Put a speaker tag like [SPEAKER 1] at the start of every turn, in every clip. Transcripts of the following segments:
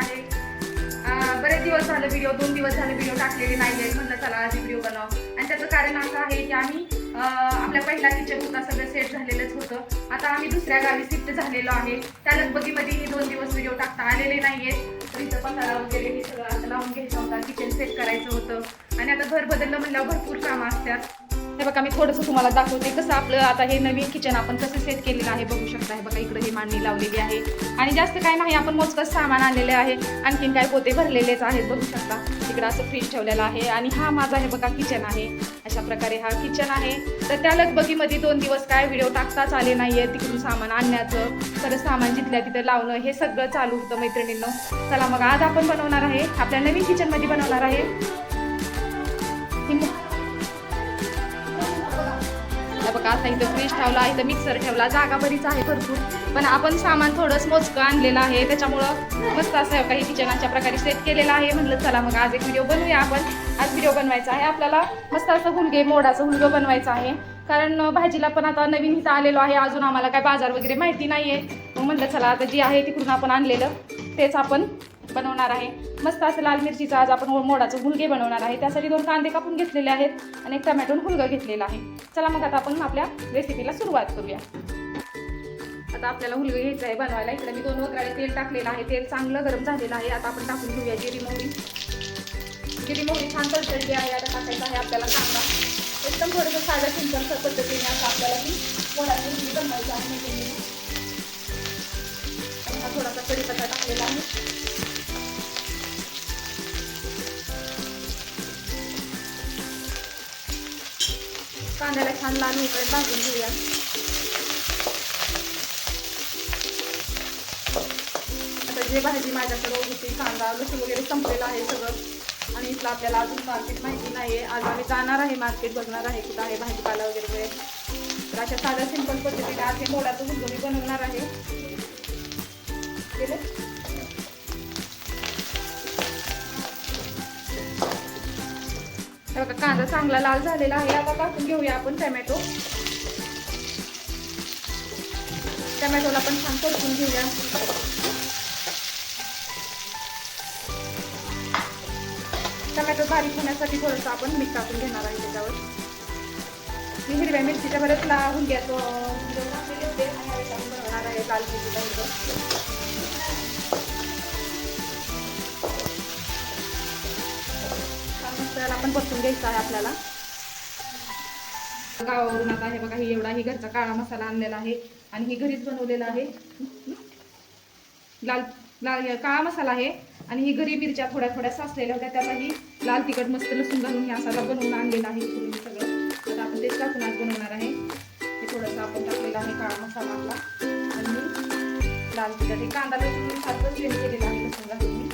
[SPEAKER 1] आहे. बरेच दिवस झाले व्हिडिओ दोन दिवस झाले व्हिडिओ टाकलेले नाही आहेत म्हणलं चला आज व्हिडिओ बनव. आणि त्याचं कारण असं आहे की आम्ही आपल्या पहिला किचन होता सगळं सेट झालेलंच होतं. आता आम्ही दुसऱ्या गावी शिफ्ट झालेलो आहे. त्या लगबगीमध्ये हे दोन दिवस व्हिडिओ टाकता आलेले नाहीये तर इथं पसारा वगैरे हे सगळं असं लावून घ्यायचं होता. किचन सेट करायचं होतं. आणि आता घर बदललं म्हणल्यावर भरपूर कामं असतात. हे बघा मी थोडंसं तुम्हाला दाखवते कसं आपलं आता हे नवीन किचन आपण कसं सेट केलेलं आहे बघू शकता. हे बघा इकडे ही मांडणी लावलेली आहे. आणि जास्त काय नाही आपण मोजकंच सामान आणलेले आहे. आणखीन काय पोते भरलेलेच आहेत बघू शकता. इकडं असं फ्रीज ठेवलेलं आहे. आणि हा माझा हे बघा किचन आहे. अशा प्रकारे हा किचन आहे. तर त्या लगबगीमध्ये दोन दिवस काय व्हिडिओ टाकताच आले नाही आहे तिकडून सामान आणण्याचं. परत सामान जिथल्या तिथं लावणं हे सगळं चालू होतं मैत्रिणींनो. चला मग आज आपण बनवणार आहे आपल्या नवीन किचनमध्ये बनवणार आहे. ही ठेवला बघा आता इथं फ्रीज ठेवला इथं मिक्सर ठेवला जागा बरीच आहे भरपूर. पण आपण सामान थोडंच मोजकं आणलेलं आहे त्याच्यामुळं मस्त असं काही किचन अशा प्रकारे सेट केलेलं आहे. म्हणलं चला मग आज एक व्हिडिओ बनवूया आपण. आज व्हिडिओ बनवायचा आहे. आपल्याला मस्त असं हुलगे मोडाचं हुलगं बनवायचं आहे. कारण भाजीला पण आता नवीन इथं आलेलो आहे. अजून आम्हाला काय बाजार वगैरे माहिती नाही आहे मग म्हणलं चला आता जी आहे तिकडून आपण आणलेलं तेच आपण बनवणार आहे. मस्त असं लाल मिरचीचा आज आपण मोडाचं हुलगे बनवणार आहे. त्यासाठी दोन कांदे कापून घेतलेले आहेत आणि एक टमॅटोन हुलगं घेतलेलं आहे. चला मग आता आपण आपल्या रेसिपीला सुरुवात करूया. आता आपल्याला हुलगं घ्यायचं आहे बनवायला. इकडे मी दोन वगैरे तेल टाकलेलं आहे. तेल चांगलं गरम झालेलं आहे. आता आपण टाकून घेऊया जिरी मोहरी. जिरी मोहरी छान तळतळली आहे. आता टाकायचं आहे आपल्याला कांदा. एकदम थोडंसं साध्या सिंपल पद्धतीने असं आपल्याला ती मोडाची हुलगी बनवायची आहे. थोडासा कढीपत्ता टाकलेला आहे. कांद्याला छान लाल होईपर्यंत भाजून घेऊया. आता जे भाजी माझ्याकडे होती कांदा लसूण वगैरे संपलेलं आहे सगळं. आणि इथलं आपल्याला अजून मार्केट माहिती नाही आहे आज आम्ही जाणार आहे मार्केट बघणार आहे कुठं आहे भाजीपाला वगैरे. तर अशा साध्या सिंपल पद्धतीने आज हे मोडाचं मी बनवणार आहे. केले? बघा कांदा चांगला लाल झालेला आहे. आता टाकून घेऊया आपण टमॅटो. टमॅटोला पण छान परतून घेऊया. टमॅटो बारीक होण्यासाठी थोडंसं आपण मीठ टाकून घेणार आहे त्याच्यावर. मी हिरव्या मिरचीच्या बरेच लावून घ्यायचो आणि बनवणार आहे लाल पण परतून घ्यायचं आहे आपल्याला. गावावरून आता हे बघा ही एवढा ही घरचा काळा मसाला आणलेला आहे आणि ही घरीच बनवलेला आहे. लाल लाल काळा मसाला आहे आणि ही घरी मिरच्या थोड्या थोड्या साचलेल्या होत्या त्यालाही लाल तिखट मस्त लसूण घालून हे असा बनवून आणलेला आहे. सगळं आता आपण तेच टाकून आज बनवणार आहे. हे थोडंसं आपण टाकलेलं आहे काळा मसाला आपला. आणि लाल तिखट हे कांदा लसूण सारखं क्लीन केलेलं आहे लसूण घालून.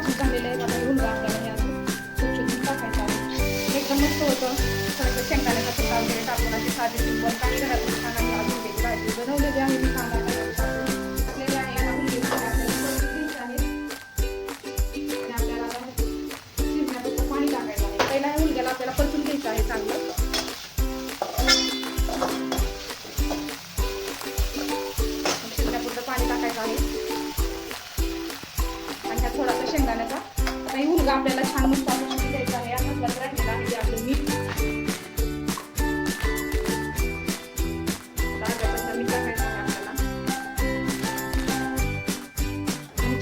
[SPEAKER 1] भाजून झालेले आहे आता हुलगा आपल्याला हे असं छोटं टाकायचं आहे. एकदम मस्त होतं थोडंसं शेंगदाण्याचा तुकडा वगैरे टाकून अशी साधी सिंपल काही घरातून खाणार आपल्याला छान मस्त असं आहे. या मसाल्यात राहिलेला आहे आपलं मीठ.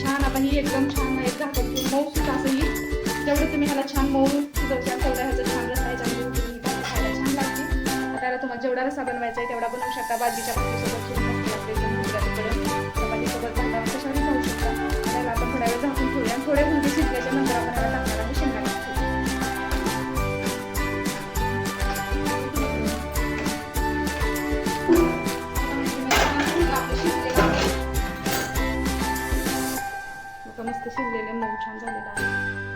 [SPEAKER 1] छान आपण ही एकदम छान एक झाकण मऊ सुद्धा असं ही. जेवढं तुम्ही ह्याला छान मऊ शिजवता तेवढा ह्याचं छान रसा खायला छान लागते. आता तुम्हाला जेवढा रसा बनवायचा आहे तेवढा बनवू शकता. बाजरीच्या भाजीसोबत शिजलेले मऊ छान झालेलं आहे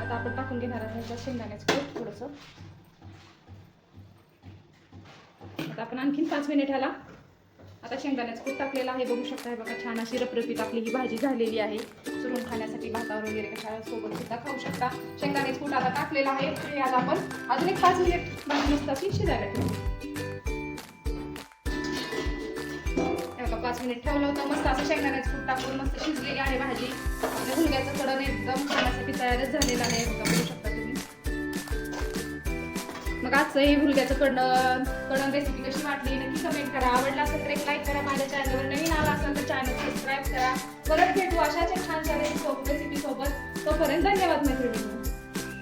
[SPEAKER 1] आता आपण टाकून घेणार आहोत ह्याच्यात शेंगदाण्याचं कूट थोडंसं. आता आपण आणखीन पाच मिनिट ह्याला आता शेंगदाण्याचं कूट टाकलेलं आहे. बघू शकता हे बघा छान अशी रपरपीत आपली ही भाजी झालेली आहे. चुरून खाण्यासाठी भातावर वगैरे कशा सोबत सुद्धा खाऊ शकता. शेंगदाण्याचं कूट आता टाकलेलं आहे. याला आज आपण अजून एक पाच मिनिट भाजी मस्त अशी शिजायला ठेवू. हे पाच मिनिट ठेवलं होतं. मस्त असं शेंगदाण्याचं फूट टाकून मस्त शिजलेली आहे भाजी. आणि मुलग्याचं कडण एकदम खाण्यासाठी तयारच झालेलं आहे. बघा बघू शकता तुम्ही. मग आजचं हे मुलग्याचं कडण कडण रेसिपी कशी वाटली? नक्की कमेंट करा. आवडला असेल तर एक लाईक करा. माझ्या चॅनलवर नवीन आला असेल तर चॅनल सबस्क्राईब करा. परत भेटू अशाच एक छान छान रेसिपी सोबत. तोपर्यंत धन्यवाद मैत्रिणी